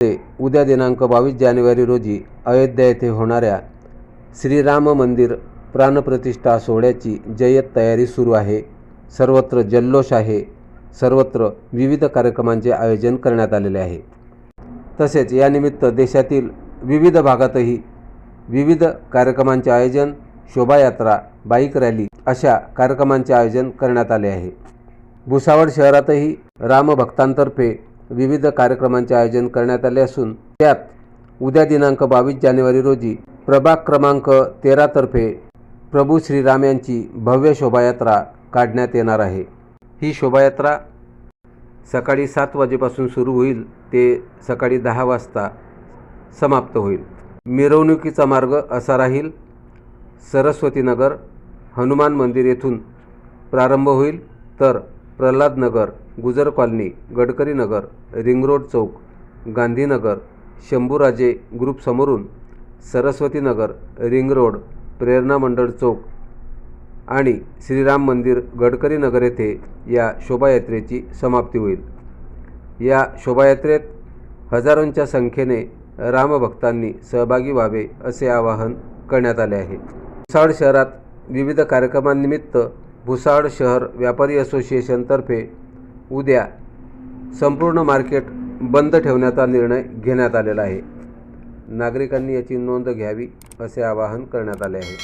ते उद्या दिनांक बावीस जानेवारी रोजी अयोध्या येथे होणाऱ्या श्रीराम मंदिर प्राणप्रतिष्ठा सोहळ्याची जय्यत तयारी सुरू आहे. सर्वत्र जल्लोष आहे. सर्वत्र विविध कार्यक्रमांचे आयोजन करण्यात आलेले आहे. तसेच यानिमित्त देशातील विविध भागातही विविध कार्यक्रमांचे आयोजन शोभायात्रा बाईक रॅली अशा कार्यक्रमांचे आयोजन करण्यात आले आहे. भुसावळ शहरातही रामभक्तांतर्फे विविध कार्यक्रमांचे आयोजन करण्यात आले असून त्यात उद्या दिनांक बावीस जानेवारी रोजी प्रभाग क्रमांक तेरातर्फे प्रभू श्रीराम यांची भव्य शोभायात्रा काढण्यात येणार आहे. ही शोभायात्रा सकाळी सात वाजेपासून सुरू होईल ते सकाळी दहा वाजता समाप्त होईल. मिरवणुकीचा मार्ग असा राहील सरस्वतीनगर हनुमान मंदिर येथून प्रारंभ होईल तर Pralhadnagar Gujar colony Gadkari Nagar ring road चौक गांधीनगर शंभूराजे ग्रुप समोरून सरस्वतीनगर रिंग रोड प्रेरणा मंडळ चौक आणि श्रीराम मंदिर गडकरी नगर येथे या शोभायात्रेची समाप्ती होईल. या शोभायात्रेत हजारोंच्या संख्येने रामभक्तांनी सहभागी व्हावे असे आवाहन करण्यात आले आहे. साड शहरात विविध कार्यक्रमांनिमित्त भुसाड शहर व्यापारी असोसिएशनतर्फे उद्या संपूर्ण मार्केट बंद ठेवण्याचा निर्णय घेण्यात आलेला आहे. नागरिकांनी याची नोंद घ्यावी असे आवाहन करण्यात आले आहे.